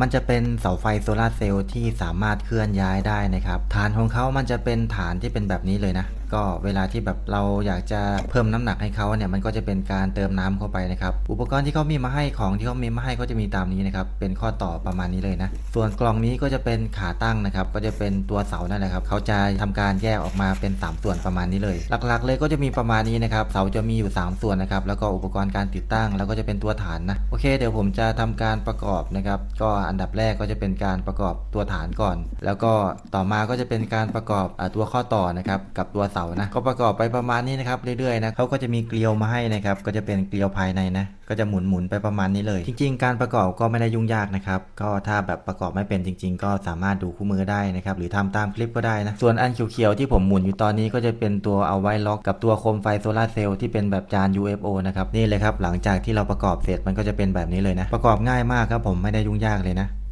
มันจะเป็นเสาไฟโซลาร์เซลล์ที่สามารถเคลื่อนย้ายได้นะครับ ฐานของเขามันจะเป็นฐานที่เป็นแบบนี้เลยนะก็เวลาที่แบบเราอยากจะเพิ่มน้ำหนักให้เขาเนี่ยมันก็จะเป็นการเติมน้ำเข้าไปนะครับ อุปกรณ์ที่เขามีมาให้ของที่เขามีมาให้ก็จะมีตามนี้นะครับ เป็นข้อต่อประมาณนี้เลยนะ ส่วนกล่องนี้ก็จะเป็นขาตั้งนะครับ ก็จะเป็นตัวเสานั่นแหละครับ เขาจะทำการแยกออกมาเป็น 3 ส่วนประมาณนี้เลย หลักๆ เลยก็จะมีประมาณนี้นะครับ เสาจะมีอยู่ 3 ส่วนนะครับ แล้วก็อุปกรณ์การติดตั้ง แล้วก็จะเป็นตัวฐานนะ โอเค เดี๋ยวผมจะทำการประกอบนะครับ ก็อันดับแรกก็จะเป็นการประกอบตัวฐานก่อน แล้วก็ต่อมาก็จะเป็นการประกอบอาตัวข้อต่อนะครับ กับตัวเสานะก็ประกอบไปประมาณนี้นะครับเรื่อยๆนะเขาก็จะมีเกลียวมาให้นะครับก็จะเป็นเกลียวภายในนะก็จะหมุนหมุนๆไปประมาณนี้เลย จริง ๆ การประกอบก็ไม่ได้ยุ่งยากนะครับก็ถ้าแบบประกอบไม่เป็นจริง ๆ ก็สามารถดูคู่มือได้นะครับหรือทำตามคลิปก็ได้นะส่วนอันเขียวๆที่ผมหมุนอยู่ตอนนี้ก็จะเป็นตัวเอาไว้ล็อกกับตัวโคมไฟโซลาเซลล์ที่เป็นแบบจาน UFO นะครับนี่เลยครับหลังจากที่เราประกอบเสร็จมันก็จะเป็นแบบนี้เลยนะประกอบง่ายมากครับผมไม่ได้ยุ่งยากเลยนะ